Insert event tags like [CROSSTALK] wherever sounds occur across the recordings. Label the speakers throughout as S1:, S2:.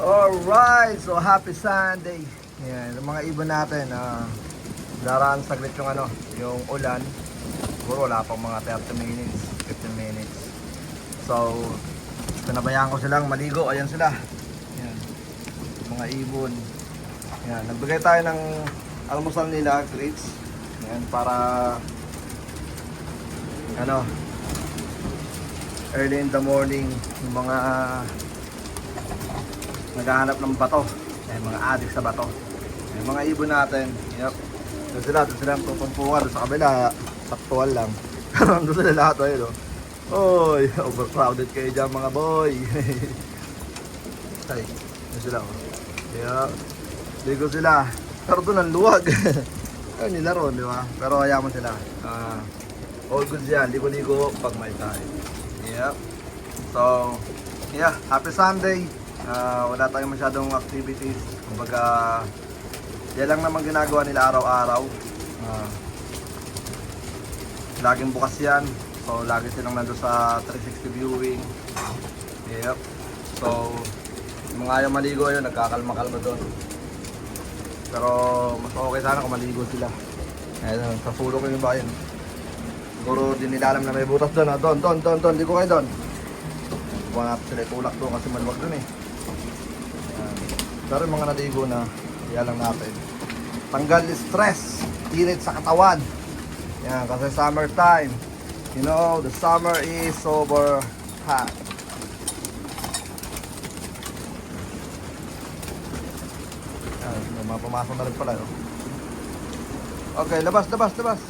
S1: Alright, so happy Sunday. Yan, yung mga ibon natin, ah, daraan saglit yung ano, yung ulan. Siguro wala pang mga 30 minutes, 15 minutes. So, pinabayaan ko silang maligo. Ayan sila. Yan, mga ibon. Yan, nagbigay tayo ng almusal nila, grapes. Yan, para ano, early in the morning, yung mga naghahanap ng bato. Yung mga adik sa bato. Yung mga ibon natin, yep. Doon sila, doon sila tutumpungan doon sa kabila. Saktual lang. [LAUGHS] Pero doon sila lahat, ayun oh. Oy, [LAUGHS] overcrowded kayo dyan mga boy. [LAUGHS] Ay, doon sila oh. Yeah. Ligo sila. Pero doon ang luwag. Ayun nila ron, di ba? Pero hayaman sila. Ah, all goods yan. Ligo-ligo pag may time. Yep. So, yeah, happy Sunday. Ah, wala tayong masyadong activities. Kumbaga, yan lang naman ginagawa nila araw-araw. Ah, laging bukas yan. So, lagi silang nandun sa 360 viewing. Yep. So, mga ayaw maligo yun, nagkakalma-kalma doon. Pero, mas okay sana kung maligo sila. Ayun, sa pulo ko yung bayan. Siguro din nila na may butas doon. ah. Doon, doon, doon, doon. Di ko kayo doon. Buwan natin sila itulak doon kasi maluwag doon eh. Pero yung mga naligo na, kaya lang natin. Tanggal stress, init sa katawan. Yan, kasi summertime. You know, the summer is over hot. Yan, may mga pumasok na rin pala. Oh. Okay, labas, labas, labas.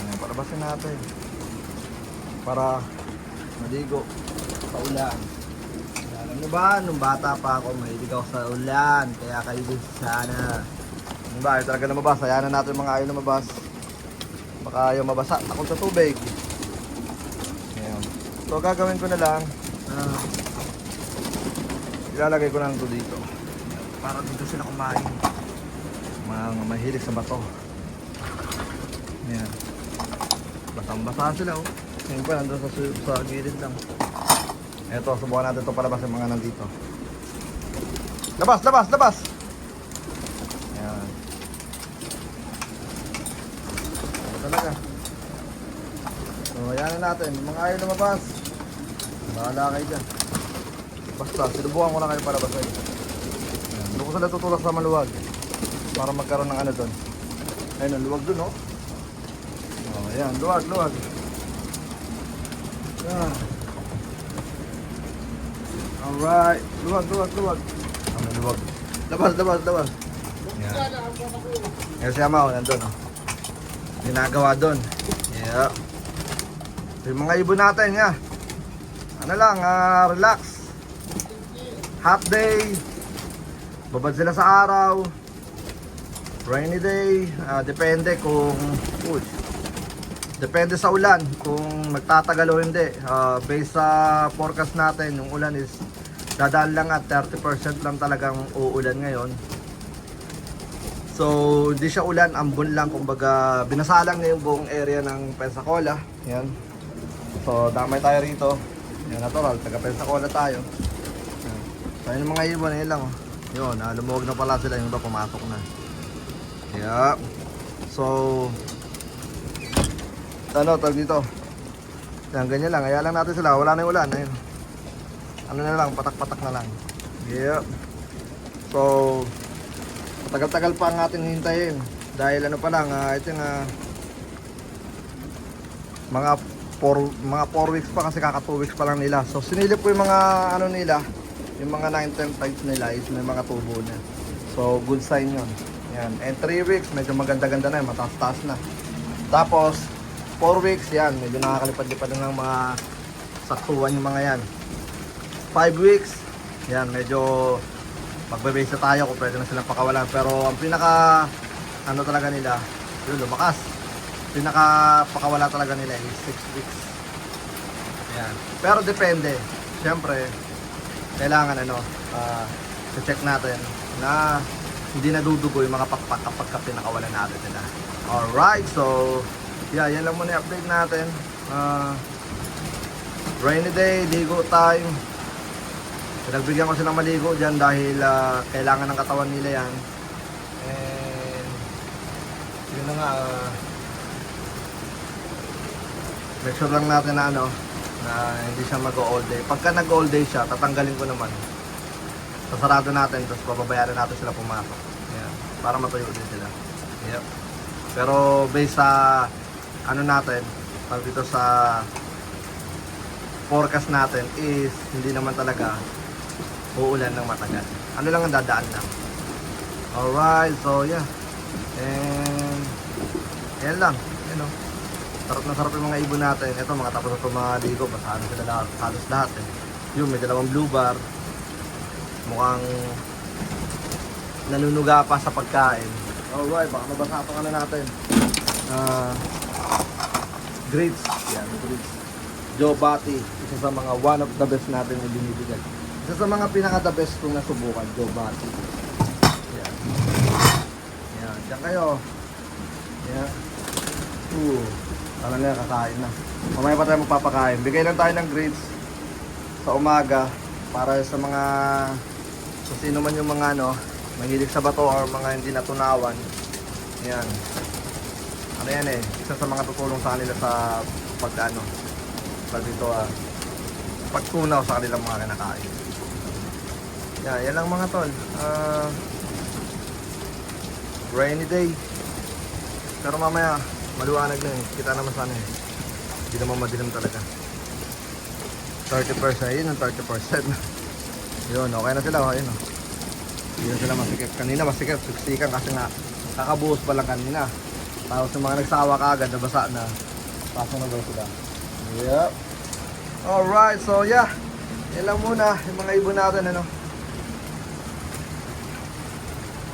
S1: Ayan, palabasin natin. Para maligo sa ulan. Nyo ba, nung bata pa ako, mahilig ako sa ulan. Kaya kayo din sana. Ano ba, ayaw talaga lumabas. Hayaan na natin mga ayaw lumabas. Baka ayaw mabasa. Ako sa tubig. Ayan. So, gagawin ko na lang. ah, ilalagay ko lang ito dito. Para dito sila kumain. Mga mahilig sa bato. Ayan. Basang-basa sila oh. Ngayon pa, nandun sa, sa gilid lang. Eto, subukan natin ito palabas yung mga nandito. Labas, labas, labas! Ayan. Ito. So, ayan na natin. Mga ayaw lumabas. Bahala kayo dyan. Basta, sinubukan ko na kayo palabas kayo. Doon ko sila tutulak sa maluwag. Para magkaroon ng ano doon. Ayun, ang luwag doon, oh. Oh, ayan, luwag, luwag. Ayan. Alright. Luwag, luwag, luwag. Ano, luwag. Labas, labas, labas. Ayan. Ayan si Amaw, nandun, oh. Ginagawa doon. Yeah. Yung mga ibon natin, nga. Ano lang, ah, relax. Hot day. Babad sila sa araw. Rainy day. ah, depende kung... Uy. Depende sa ulan kung magtatagal o hindi. Ah, based sa forecast natin, yung ulan is dadaan lang at 30% lang talagang uulan ngayon. So, hindi siya ulan, ambon lang. Kumbaga, binasalang na yung buong area ng Pensacola. Yan. So, damay tayo rito. Yan, natural. Taga Pensacola tayo. Yan. So, yun mga ibon, yun lang. Oh. Yun, ah, lumuwag na pala sila. Yung iba pumasok na. Yeah. So, ano, tag dito. Yan, ganyan lang. Kaya lang natin sila. Wala na yung ulan. Ayun. Ano na lang, patak-patak na lang. Yeah. So, Matagal-tagal pa ang ating hintayin. Dahil ano pa lang, ah, ito yung ah, mga 4 mga 4 weeks pa kasi kaka 2 weeks pa lang nila. So sinilip ko yung mga ano nila, yung mga 9 10 types nila is may mga tubo na. So good sign 'yon. Yan. And 3 weeks medyo maganda-ganda na, mataas-taas na. Tapos 4 weeks yan, medyo nakakalipad-lipad na ng mga saktuan yung mga yan. 5 weeks, yan medyo magbe-base tayo kung pwede na silang pakawalan. Pero ang pinaka ano talaga nila, yun lumakas. Pinaka pakawala talaga nila is 6 weeks. Yan. Pero depende. Siyempre, kailangan ano, ah, check natin na hindi nadudugo yung mga pakpak kapag ka pinakawalan natin nila. Alright, so yeah, yan lang muna yung update natin. Ah, Rainy day, ligo time. Pinagbigyan ko silang maligo dyan dahil ah, kailangan ng katawan nila yan. And yun na nga, ah, make sure lang natin na ano, na hindi siya mag-all day. Pagka nag-all day siya, tatanggalin ko naman. Sasarado natin, tapos papabayaran natin sila pumasok. Ayan, para matuyo din sila. Yep. Pero based sa ano natin, tawag dito sa forecast natin is hindi naman talaga uulan ng matagal. Ano lang ang dadaan lang. Alright, so yeah. And yan lang. Yan o. Sarap na sarap yung mga ibon natin. Ito mga tapos na mga ligo. Basahan sila lahat, halos lahat eh. Yung may dalawang blue bar. Mukhang nanunuga pa sa pagkain. Alright, baka mabasa pa ano natin. Ah, grapes. Yan, grapes. Joe Bati, isa sa mga one of the best natin na binibigay. Isa sa mga pinaka the best kong nasubukan, Joe Bati. Yan. Yan, diyan kayo. Yan. Ooh, talaga kakain na. Mamaya pa tayo magpapakain. Bigay lang tayo ng grapes sa umaga para sa mga kung sino man yung mga ano, mahilig sa bato or mga hindi natunawan. Yan. Ano yan eh, isa sa mga tutulong sa kanila sa pag ano, dito ah, pagtunaw sa kanilang mga kinakain. Yan, yan lang mga tol. Ah, rainy day. Pero mamaya, maluwanag na eh. Kita naman sana eh. Hindi naman madilim talaga. 30%, yun ang 30%. [LAUGHS] yun, okay na sila. Oh, yun, oh. Hindi na sila masikip. Kanina masikip, siksikan kasi nga kakabuhos pa lang kanina. Tapos yung mga nagsawa ka agad, nabasa na. Pasok na daw sila. Yep. Alright, so yeah. Yan lang muna, yung mga ibon natin, ano.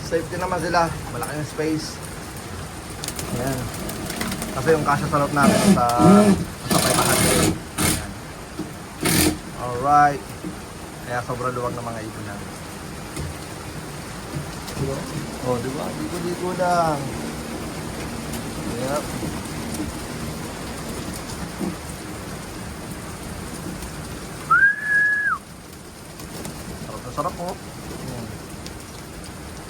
S1: Safety naman sila. Malaki yung space. Ayan. Kasi yung kasya sa loob natin sa sa 500. Ayan. Alright. Kaya sobrang luwag ng mga ibon natin. Oh, di ba? Dito-dito lang. Yep. Sarap sarap po. Ayan.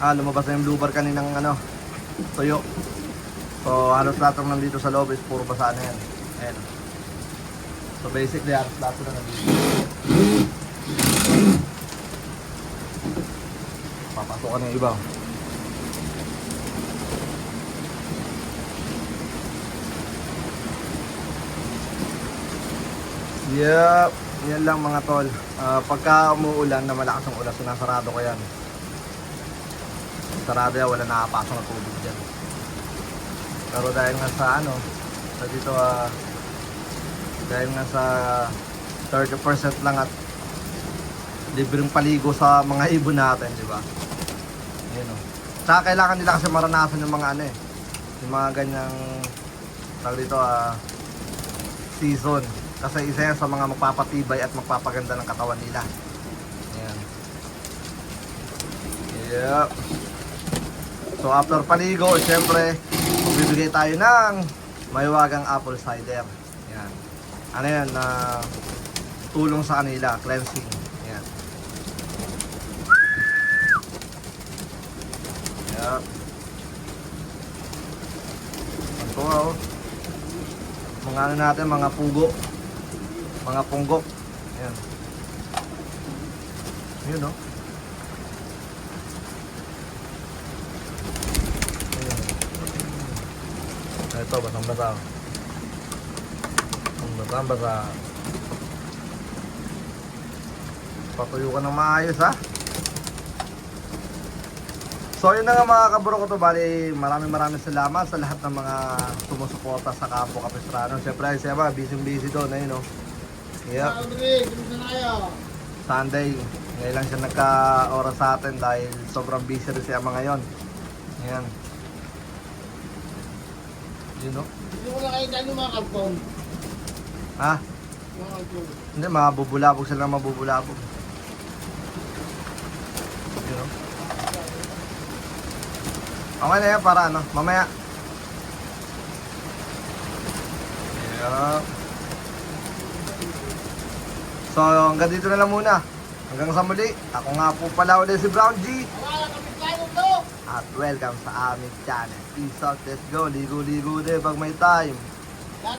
S1: Ah, lumabas na yung blue bar kaninang ano, tuyo. So, halos lahat ng nandito sa loob is puro basa na yan. Ayan. So, basically, halos lahat na nandito. Papasok na yung iba. Yep, yan lang mga tol. Ah, pagka umuulan na malakas ang ulan, sinasarado ko yan. Sarado yan, wala nakapasok na tubig dyan. Pero dahil nga sa ano, sa dito ah, dahil nga sa 30% lang at libreng paligo sa mga ibon natin, di ba? Ayun o. Tsaka kailangan nila kasi maranasan yung mga ano eh, yung mga ganyang tawag dito ah, season. Kasi isa yan sa mga magpapatibay at magpapaganda ng katawan nila. Ayan. Yep. So after paligo, siyempre, magbibigay tayo ng maywagang apple cider. Yan. Ano yan, na tulong sa kanila, cleansing. Yan. Yep. Ito oh. Mga ano natin, mga pugo. Mga punggok. Yan. Yun oh. Ayan. Ito, basang basa. Ang basa, basa. Patuyo ka ng maayos ha. So yun na nga mga kaburo ko to, bali maraming maraming salamat sa lahat ng mga sumusuporta sa Kapo Kapistrano. Siyempre siya ba, busy busy doon, ayun no. Yep. Sunday. Ngayon lang siya nagka-oras sa atin dahil sobrang busy rin siya mga ngayon. Ayan. Yun no?
S2: Hindi ko na kayo dahil mga kalpon.
S1: Ha?
S2: Mga kalpon.
S1: Hindi, mabubulabog sila mabubulabog. Yun no? Okay na yan para ano, mamaya. Yeah. So, hanggang dito na lang muna. Hanggang sa muli. Ako nga po pala ulit si Brown G. At welcome sa aming channel. Peace out, let's go. Ligo-ligo din pag may time.